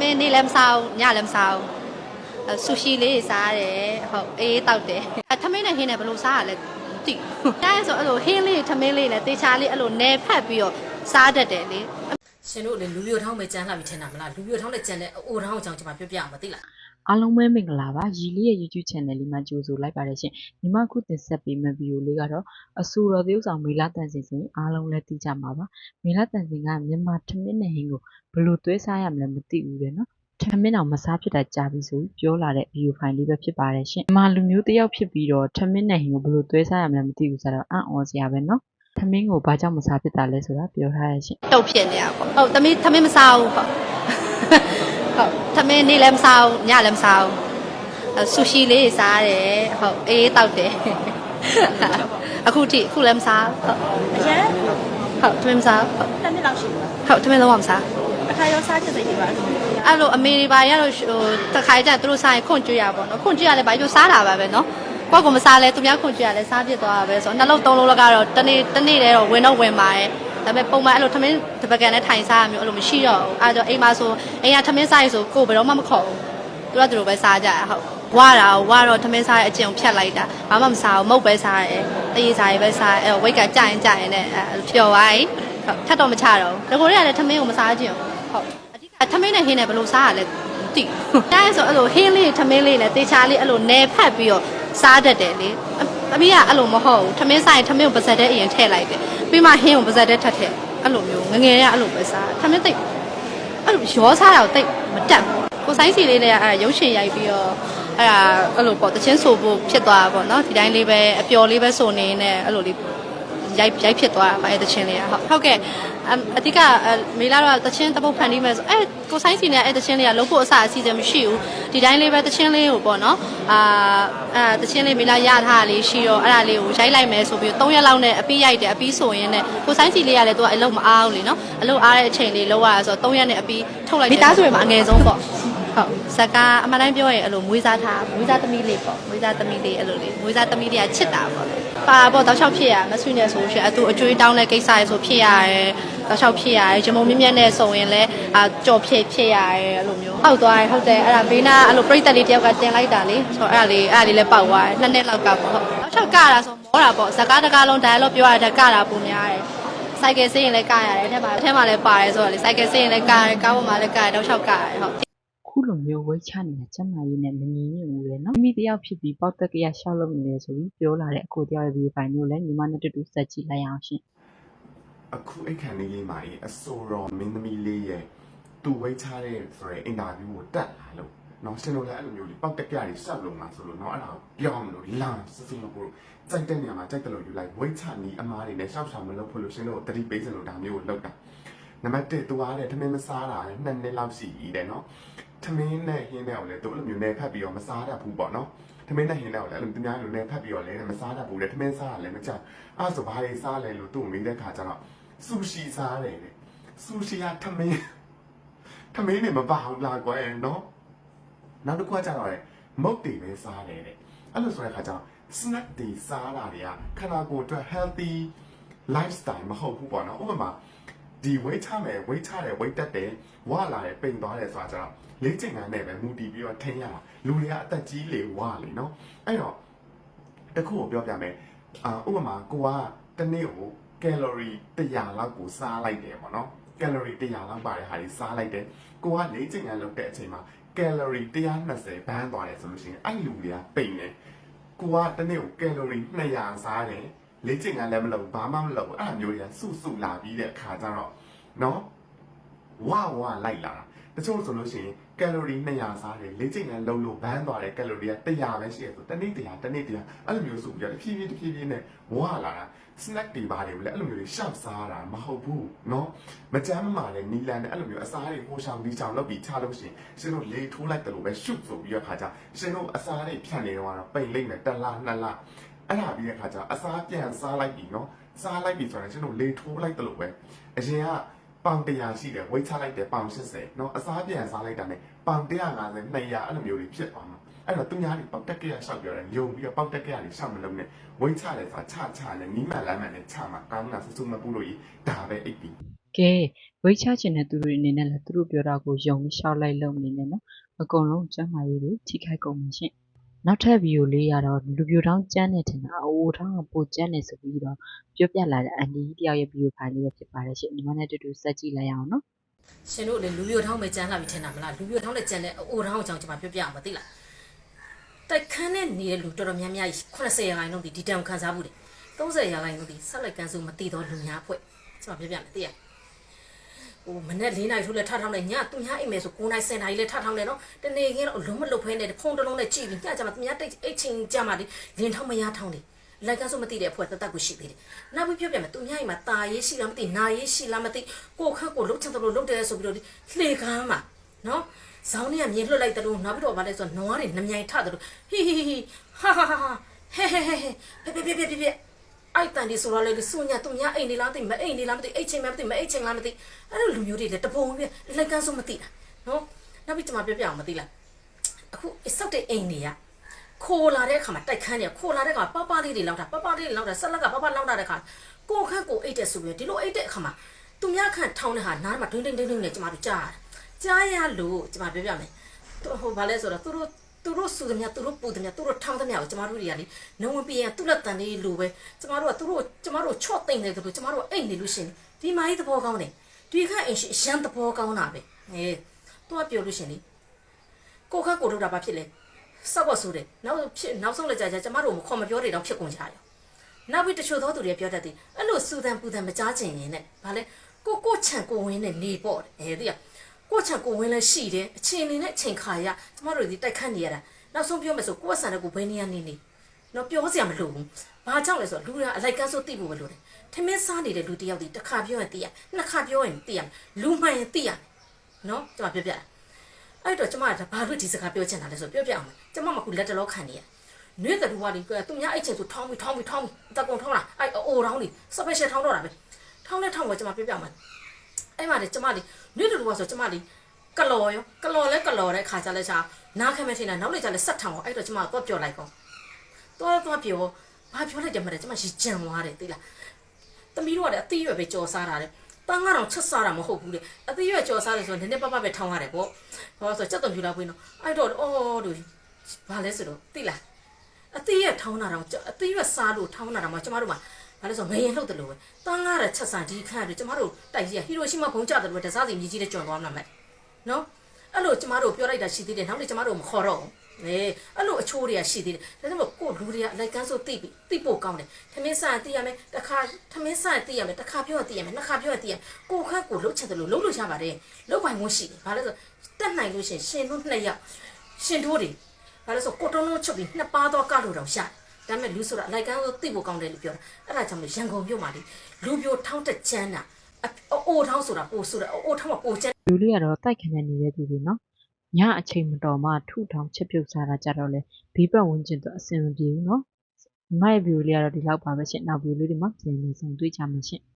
မင်းနေ့လည်းမစားဘူးညလည်းမစားဘူးအဲဆူရှီလေးစားတယ်ဟုတ်အေးတောက်တယ်အဲထမင်းနဲ့ဟင်းနဲ့ဘယ်လိုစားရလဲမသိဘူးဒါဆိုအဲ့လိုဟင်းလေးထမင်းလေးနဲ့တေချာလေးအဲ့လိုနယ်ဖက်ပြီးတော့စားတတ်တယ်လေရှင်တို့လေလူပြိုထောင်းပဲကြမ်းလှပြီထင်တာမလားလူပြိုထောင်းနဲ့ကြမ်းတဲ့အိုထောင်းအကြောင်းကျွန်မပြောပြအောင်မသိလား အားလုံးပဲမင်္ဂလာပါရီလေးရဲ့ YouTube channel လေးမှာကြိုဆိုလိုက်ပါတယ်ရှင်ညီမခုတင်ဆက်ပေးမယ့်ဗီဒီယိုလေးကတော့အဆူတော်သေးဥဆောင်မေလာတန်စင်ဆိုရင်အားလုံးလည်းသိကြမှာပါမေလာတန်စင်ကမြန်မာထမင်းနဲ့ဟင်းကိုဘယ်လိုသွဲစားရမလဲမသိဘူးလေနော်ထမင်းအောင်မစားဖြစ်တာကြာပြီဆိုပြီးပြောလာတဲ့ဗီဒီယိုဖိုင်လေးပဲဖြစ်ပါတယ်ရှင်မြန်မာလူမျိုးတစ်ယောက်ဖြစ်ပြီးတော့ထမင်းနဲ့ဟင်းကိုဘယ်လိုသွဲစားရမလဲမသိဘူးဆိုတော့အံ့ဩစရာပဲနော်ထမင်းကိုဘာကြောင့်မစားဖြစ်တာလဲဆိုတာပြောထားရရှင်တုတ်ဖြစ်နေတာပေါ့ဟုတ်သမီးသမင်းမစားဘူးဟုတ် ဟုတ်သမင်းနေ့လည်းမစားဘူးညလည်းမစားဘူးအဲဆူရှီလေးစားတယ်ဟုတ်အေးတောက်တယ်အခုထိအခုလည်းမစားဟုတ်အရင်ဟုတ်သမင်းမစားဟုတ်တစ်နှစ်လောက်ရှိပြီဟုတ်သမင်းလုံးဝမစားအခါရောစားချက်စိတ်တွေပါလို့အဲ့လိုအမေတွေပါရတော့ဟိုတခါကြသူတို့စားရင်ခွန့်ကျွေးရပါတော့ခွန့်ကျွေးရလဲဘာလို့စားတာပါပဲနော်ကိုယ့်ကမစားလဲသူများခွန့်ကျွေးရလဲစားပြစ်သွားတာပဲဆိုတော့နှလုံးသုံးလုံးလောက်ကတော့တနေ့တနေ့တည်းတော့ဝင်တော့ဝင်ပါတယ် ဒါပေမဲ့ပုံမှန်အဲ့လိုထမင်းတပကံနဲ့ထိုင်စားရမျိုးအဲ့လိုမရှိတော့ဘူးအဲ့တော့အိမ်မှာဆိုအိမ်ကထမင်းစားရဆိုကိုယ်ဘယ်တော့မှမခေါ်ဘူးသူတို့ကသူတို့ပဲစားကြရဟုတ်ဝါတာဝါတော့ထမင်းစားရအကျင့်ကိုဖြတ်လိုက်တာဘာမှမစားဘူးမုတ်ပဲစားရဲတေးစားရပဲစားရဲအဲ့ဝိတ်ကကြရင်ကြရင်နဲ့အဲ့ပျော်သွားပြီဟုတ်ထပ်တော့မချတော့ဘူးငကိုတွေကလည်းထမင်းကိုမစားကြည့်အောင်ဟုတ်အဓိကထမင်းနဲ့ဟင်းနဲ့ဘယ်လိုစားရလဲတိဒါဆိုအဲ့လိုဟင်းလေးထမင်းလေးနဲ့တေချာလေးအဲ့လိုနယ်ဖက်ပြီးတော့စားတတ်တယ်လေ အမီးကအဲ့လိုမဟုတ်ဘူးထမင်းဆိုင်ထမင်းကိုပါဇက်တဲ့အရင်ထည့်လိုက်တယ်ပြီးမှဟင်းကိုပါဇက်တဲ့ထပ်ထည့်အဲ့လိုမျိုးငငယ်ရအဲ့လိုပဲစားထမင်းတိတ်အဲ့လိုရောစားတာကိုတိတ်မတက်ဘူးကိုဆိုင်စီလေးနဲ့အဲ့ရုပ်ရှင်ရိုက်ပြီးတော့အဲ့ဒါအဲ့လိုပေါ့တချင်းဆိုဖို့ဖြစ်သွားတာပေါ့နော်ဒီတိုင်းလေးပဲအပျော်လေးပဲဆိုနေနဲ့အဲ့လိုလေး ရိုက်ရိုက်ဖြစ်သွားတာပါအဲတချင်းလေးကဟုတ်ဟုတ်ကဲ့အမ်အဓိကအဲမေလာတော့တချင်းတပုတ်ဖန်တီးမယ်ဆိုအဲကိုဆိုင်စီနဲ့အဲတချင်းလေးကလုံးဖို့အစအစီအစဉ်မရှိဘူးဒီတိုင်းလေးပဲတချင်းလေးကိုပေါ့နော်အာအဲတချင်းလေးမေလာရထားတာလေးရှိတော့အဲ့ဒါလေးကိုရိုက်လိုက်မယ်ဆိုပြီး3ရက်လောက်နဲ့အပြီးရိုက်တယ်အပြီးဆိုရင်လည်းကိုဆိုင်စီလေးကလည်းသူကအလုံးမအားဘူးလीနော်အလုံးအားတဲ့အချိန်လေးလောက်ရဆိုတော့3ရက်နဲ့အပြီးထုတ်လိုက်မိသားစုတွေမှာအငယ်ဆုံးပေါ့ဟုတ်ဇက်ကအမှန်တိုင်းပြောရင်အဲ့လိုမွေးစားထားမွေးစားသမီးလေးပေါ့မွေးစားသမီးလေးအဲ့လိုလေးမွေးစားသမီးလေးကချစ်တာပေါ့ ပါပေါ့တောက်လျှောက်ဖြစ်ရမဆွေးနေဆိုရှင်အတူအကျွေးတောင်းတဲ့ကိစ္စရဆိုဖြစ်ရတယ်တောက်လျှောက်ဖြစ်ရတယ်ဂျမုံမြင့်မြတ်နဲ့ဆိုရင်လည်းအာကြော်ဖြစ်ဖြစ်ရတယ်အဲ့လိုမျိုးဟောက်သွားတယ်ဟုတ်တယ်အဲ့ဒါဘေးနာအဲ့လိုပြိတ္တလေးတယောက်ကတင်လိုက်တာလေဆိုတော့အဲ့ဒါလေးအဲ့ဒါလေးလည်းပေါက်သွားတယ်နှစ်နှစ်လောက်ကပေါ့ဟုတ်တောက်လျှောက်ကတာဆိုမောတာပေါ့ဇကားတကားလုံး dialogue ပြောရတဲ့ကတာပုံများတယ်စိုက်ကယ်ဆေးရင်လည်းကရတယ်အထက်မှာအထက်မှာလည်းပါတယ်ဆိုတော့လေစိုက်ကယ်ဆေးရင်လည်းကရတယ်ကားပေါ်မှာလည်းကရတယ်တောက်လျှောက်ကရတယ်ဟုတ် ခုလိုမျိုး ဝိတ်ချနေတာ ကျမကြီးနဲ့မငြင်းညွန့်ဘူးလေနော် မိမိတယောက်ဖြစ်ပြီး ပေါက်တက်ကရရှောက်လုပ်နေတယ်ဆိုပြီး ပြောလာတဲ့ အကိုတယောက်ရဲ့ဗီဒီယိုဖိုင်မျိုးလည်း ညီမနဲ့တူတူ ဆက်ကြည့်လိုက်အောင်ရှင်အခုအိတ်ခမ်းလေးလေးမှာကြီးအဆိုတော်မင်းသမီးလေးရဲ့ သူဝိတ်ချတဲ့ဆိုရဲအင်တာဗျူးကို တက်လာလို့နော်ရှင်တို့လည်း အဲ့လိုမျိုးလေးပောက်တက်ကြရီဆက်လို့မှာဆိုလို့နော်အဲ့ဒါကိုပြောင်းလို့လမ်းစစလို့ကိုစိုက်တဲ့နေရာမှာစိုက်တယ်လို့ယူလိုက် ဝိတ်ချနီးအမားတွေနဲ့ရှောက်ရှောက်မလုပ်ဖို့လို့ ရှင်တို့တတိပေးစလို့ ဒါမျိုးကိုလုပ်တာ နံပါတ်1သူအားတဲ့ ထမင်းမစားတာနဲ့နှစ်နှစ်လောက်ရှိပြီတဲ့နော် ထမင်းနဲ့ဟင်းတဲ့ကိုလည်းသူအဲ့လိုမျိုးနေဖက်ပြီးတော့မစားတတ်ဘူးပေါ့နော်ထမင်းနဲ့ဟင်းတဲ့ကိုလည်းအဲ့လိုသူများလိုနေဖက်ပြီးတော့လည်းမစားတတ်ဘူးလေထမင်းစားတာလည်းမကြအဲ့ဆိုဘာတွေစားလဲလို့သူ့မေးတဲ့ခါကျတော့ဆူရှီစားတယ်တဲ့ဆူရှီကထမင်းထမင်းနဲ့မပါဘူးလားကွယ်နော်နောက်တစ်ခုကကျတော့လေမုတ်တွေပဲစားတယ်တဲ့အဲ့လိုဆိုတဲ့ခါကျတော့ snack တွေစားတာတွေကခန္ဓာကိုယ်အတွက် healthy lifestyle မဟုတ်ဘူးပေါ့နော်ဥပမာ ဒီ weight ချမယ် weight ချတယ် weight တက်တယ်ဝါလာတယ်ပိန်သွားတယ်ဆိုတာကျတော့လေးချိန်ကနဲ့ပဲမူတည်ပြီးတော့ထိန်းရတာလူတွေကအသက်ကြီးလေဝါလေနော်အဲ့တော့တခုကိုပြောပြမယ်အာဥပမာကိုကတစ်နေ့ကိုကယ်လိုရီ100လောက်ကိုစားလိုက်တယ်ပေါ့နော်ကယ်လိုရီ100လောက်ပါတဲ့ဟာကြီးစားလိုက်တယ်ကိုကလေးချိန်ကလုပ်တဲ့အချိန်မှာကယ်လိုရီ120ဘန်းသွားတယ်ဆိုလို့ရှိရင်အဲ့လူတွေကပိန်တယ်ကိုကတစ်နေ့ကိုကယ်လိုရီ200စားတယ် လေးချိန်ကလည်းမလုပ်ဘာမှမလုပ်ဘူးအဲ့ဒါမျိုးတွေကစုစုလာပြီးတဲ့အခါကျတော့နော်ဝါဝါလိုက်လာတာတချို့ဆိုလို့ရှိရင်ကယ်လိုရီ200စားတယ်လေးချိန်ကလုံးလို့ဘန်းသွားတယ်ကယ်လိုရီက100ပဲရှိရဆိုတနေ့100တနေ့100အဲ့လိုမျိုးဆိုပြီးတော့ဖြည်းဖြည်းဖြည်းဖြည်းနဲ့ဝါလာတာ snack တွေပါတယ်လေအဲ့လိုမျိုးရှောက်စားတာမဟုတ်ဘူးเนาะမကြမ်းမမာတဲ့နီလန်နဲ့အဲ့လိုမျိုးအစားတွေဟိုရှောင်ဒီချောင်လုပ်ပြီးချလို့ရှိရင်ရှင်တို့လေထိုးလိုက်တယ်လို့ပဲရှုပ်ဆိုပြီးတော့ခါကြရှင်တို့အစားတွေဖြတ်နေတော့ပိန်လိမ့်မယ်တစ်လားနှစ်လား အဲ့ဒါပြီးတဲ့ခါကျအစားပြန်စားလိုက်ပြီနော်စားလိုက်ပြီဆိုတော့ကျွန်တော်လေထိုးလိုက်တယ်လို့ပဲအရင်ကပေါင်100ရှိတယ်ဝိတ်ချလိုက်တယ်ပေါင်80နော်အစားပြန်စားလိုက်တာ ਨੇ ပေါင်150 200အဲ့လိုမျိုးတွေဖြစ်သွားမှာအဲ့တော့သူများတွေပေါက်တက်ကြရရှောက်ပြောတယ်ညုံပြီးတော့ပေါက်တက်ကြရတွေရှောက်မလုံးနဲ့ဝိတ်ချတယ်ဆိုတာချချနဲ့နီးမှန်လမ်းမှန်နဲ့ချမှာကောင်းတာဆူဆူမပူလို့ကြီးဒါပဲအိပ်ပြီးကဲဝိတ်ချချင်တဲ့သူတွေအနေနဲ့လည်းသူတို့ပြောတာကိုယုံရှောက်လိုက်လုံးနေနဲ့နော်အကုန်လုံးကျမ်းမာရေးတွေထိခိုက်ကုန်မှာရှင့် နောက်ထပ်ဗီဒီယိုလေးရတော့လူပြိုထောင်းကျန်းနေတယ်နော်အိုးထောင်းကပိုကျန်းနေဆိုပြီးတော့ပြောပြလာတဲ့အန်ဒီတယောက်ရဲ့ဗီဒီယိုဖိုင်လေးပဲဖြစ်ပါတယ်ရှင့်ညီမနဲ့တူတူစက်ကြည့်လိုက်ရအောင်နော်ရှင်တို့လည်းလူပြိုထောင်းပဲကြမ်းလာပြီထင်တာမလားလူပြိုထောင်းနဲ့ကြမ်းတဲ့အိုထောင်းအကြောင်းကျွန်မပြောပြအောင်မသိလားတိုက်ခန်းနဲ့နေတဲ့လူတော်တော်များများ80ရာခိုင်နှုန်းဒီဒီတန်ခံစားမှုတွေ30ရာခိုင်နှုန်းဒီဆက်လိုက်ကန်းစုမတည်တော့လူများဖွဲ့ကျွန်မပြောပြမယ်သိရ ဟိုမနေ့၄နာရီထိုးလဲထထောင်းနေညသူများအိမ်မယ်ဆို9နာရီ10နာရီလဲထထောင်းနေနော်တနေ့ကင်းတော့လုံးမလုတ်ဖဲနဲ့ဖုန်းတစ်လုံးနဲ့ကြည့်ပြီးညကြမှာသူများတိတ်အိတ်ချင်းကြမှာလေလင်းထောင်းမရထောင်းနေလိုက်ကန်းစုမတည်တဲ့အဖွဲ့တက်တက်ကိုရှိသေးတယ်နောက်ပြီးပြောပြမယ်သူများအိမ်မှာตาရေးရှိလားမသိနာရေးရှိလားမသိကိုခန့်ကိုလုတ်ချင်တယ်လို့လုတ်တယ်ဆိုပြီးတော့လှေကားမှာနော်ဇောင်းเนี่ยမြင်လွတ်လိုက်တယ်လို့နောက်ပြီးတော့ဗာလဲဆိုတော့နွားတွေနှမြိုင်ထတယ်လို့ဟီဟီဟီဟာဟာဟာဟဲဟဲဟဲဟဲပြပြပြပြပြ အိုက်တန်ဒီဆိုတော့လေစုညာသူများအိမ်နေလားမသိမအိမ်နေလားမသိအိတ်ချိန်မမသိမအိတ်ချိန်လားမသိအဲ့လိုလူမျိုးတွေလည်းတပုံပြလိုက်ကန်းစုမသိတာနော်နောက်ပြီးကျွန်မပြောပြအောင်မသိလားအခုစောက်တဲ့အိမ်တွေကခိုးလာတဲ့အခါမှာတိုက်ခန်းတွေကခိုးလာတဲ့အခါပပလေးတွေလောက်တာပပလေးတွေလောက်တာဆက်လက်ကပပလောက်တာတဲ့အခါကိုခန့်ကိုအိတ်တဲ့ဆိုပြီးဒီလိုအိတ်တဲ့အခါမှာသူများခန့်ထောင်းတဲ့ဟာနားမှာဒိန်းဒိန်းဒိန်းဒိန်းနဲ့ကျွန်မတို့ကြားရတယ်ကြားရလို့ကျွန်မပြောပြမယ်သူဟိုဘာလဲဆိုတော့သူတို့ သူတို့စုသမျှသူတို့ပူသမျှသူတို့ထောင်းသမျှကိုကျမတို့တွေကလေနဝင်ပြရင်သူ့လက်တန်လေးလိုပဲကျမတို့ကသူတို့ကျမတို့ချော့သိမ့်တယ်လို့ကျမတို့အိတ်နေလို့ရှင်ဒီမာကြီးသဘောကောင်းတယ်ဒီခန့်အင်ရှင်ရန်သဘောကောင်းတာပဲအဲသူကပြောလို့ရှင်လေကိုခန့်ကိုတို့တာဘာဖြစ်လဲစောက်ဝဆိုတယ်နောက်ဖြစ်နောက်ဆုံးလက်ကြကြကျမတို့မခေါ်မပြောတွေတော့ဖြစ်ကုန်ကြရောနောက်ပြီးတချို့သောသူတွေပြောတတ်တယ်အဲ့လိုစူတန်ပူတန်မကြားချင်ရင်နဲ့ဘာလဲကိုကိုချန်ကိုဝင်းနဲ့နေပေါ့အဲဒီက ကိုချက်ကိုဝင်းလဲရှိတယ်အချိန်နေနဲ့အချိန်ခါရကျမတို့ဒီတိုက်ခတ်နေရတာနောက်ဆုံးပြောမယ်ဆိုကိုယ့်ဆန်တဲ့ကိုဘယ်နေရနေနေတော့ပြောစရာမလိုဘူးဘာကြောင့်လဲဆိုတော့လူတွေကအလိုက်ကန်းဆိုသိဖို့ပဲလိုတယ်ထမင်းစားနေတဲ့လူတစ်ယောက်ဒီတစ်ခါပြောရင်သိရနှစ်ခါပြောရင်သိရလူမှန်ရင်သိရနော်ကျမပြောပြတာအဲ့တော့ကျမကဘာလို့ဒီစကားပြောချင်တာလဲဆိုပြောပြအောင်ကျမမကူလက်တလောခံနေရနွေတူဝါဒီကသူများအိတ်ချင်ဆိုထောင်းပြီးထောင်းပြီးထောင်းပြီးတကုံထောင်းလာအဲ့အိုထောင်းနေစပယ်ရှယ်ထောင်းတော့တာပဲထောင်းလဲထောင်းတော့ကျမပြောပြအောင် အဲ့မှာလေကျမလေနွေတူဝါဆိုကျမလေကလော်ရောကလော်လဲကလော်တဲ့ခါကြလဲချာနားခဲမဲ့ထင်တာနောက်လေကြလဲဆက်ထောင်အောင်အဲ့တော့ကျမတော့ပြောလိုက်ကောတော့တော့ပြောဘာပြောလိုက်တယ်မလဲကျမရှည်ကြံသွားတယ်သိလားသမီးတို့ကလည်းအသီးရွယ်ပဲကြော်စားတာတဲ့တန်းကတော့ချက်စားတာမဟုတ်ဘူးလေအသီးရွယ်ကြော်စားတယ်ဆိုတော့နည်းနည်းပပပဲထောင်းရတယ်ပေါ့ဘာလို့ဆိုစက်တုံပြူလာပွင့်တော့အဲ့တော့အော်တို့ဘာလဲဆိုတော့သိလားအသီးရွယ်ထောင်းတာတော့အသီးရွယ်စားလို့ထောင်းတာတော့မှကျမတို့မှာ ဘာလဲဆိုငရင်လှုပ်တယ်လို့ပဲတန်းကားတဲ့ချက်စားဒီခန့်တွေကျမတို့တိုက်ကြီးဟီရိုရှီမာဘုံကြတယ်လို့တစားစီမြည်ကြီးတဲ့ကြွန်သွားမှာမဲ့နော်အဲ့လိုကျမတို့ပြောလိုက်တာရှိသေးတယ်နောက်နေ့ကျမတို့မခေါ်တော့ဘူးလေအဲ့လိုအချိုးတွေကရှိသေးတယ်ဒါကြောင့်မို့ကို့လူတွေကလိုက်ကန်းဆိုသိပြီသိဖို့ကောင်းတယ်ထမင်းစားသိရမယ်တစ်ခါထမင်းစားသိရမယ်တစ်ခါပြောသိရမယ်နှစ်ခါပြောသိရကိုခန့်ကိုလှုပ်ချက်တယ်လို့လှုပ်လို့ရပါတယ်လှုပ်ပိုင်မှုရှိတယ်ဘာလဲဆိုတက်နိုင်လို့ရှင်ရှင်တို့နှစ်ယောက်ရှင်တို့တွေဘာလဲဆိုကိုတုံးလုံးချုပ်ပြီးနှစ်ပါးတော့ကလို့တော့ရတယ် ဒါပေမဲ့လူဆိုတာလိုက်ကန်းဆိုသိဖို့ကောင်းတယ်လို့ပြောတာအဲ့ဒါကြောင့်မို့ရန်ကုန်မြို့မှာလေလူပြိုထောင်းတက်ချမ်းတာအိုးထောင်းဆိုတာပို့ဆိုတာအိုးထောင်းကပို့ချမ်းလူလေးကတော့တိုက်ခနဲ့နေတဲ့သူတွေနော်ညအချိန်မတော်မှထုထောင်ချက်ပြုတ်စားတာကြတော့လေဘေးပတ်ဝန်းကျင်တော့အဆင်မပြေဘူးနော်ညီမရဲ့ဗီဒီယိုလေးကတော့ဒီလောက်ပါပဲရှင့်နောက်ဗီဒီယိုလေးတွေမှာပြန်လည်ဆုံတွေ့ကြမှာရှင့်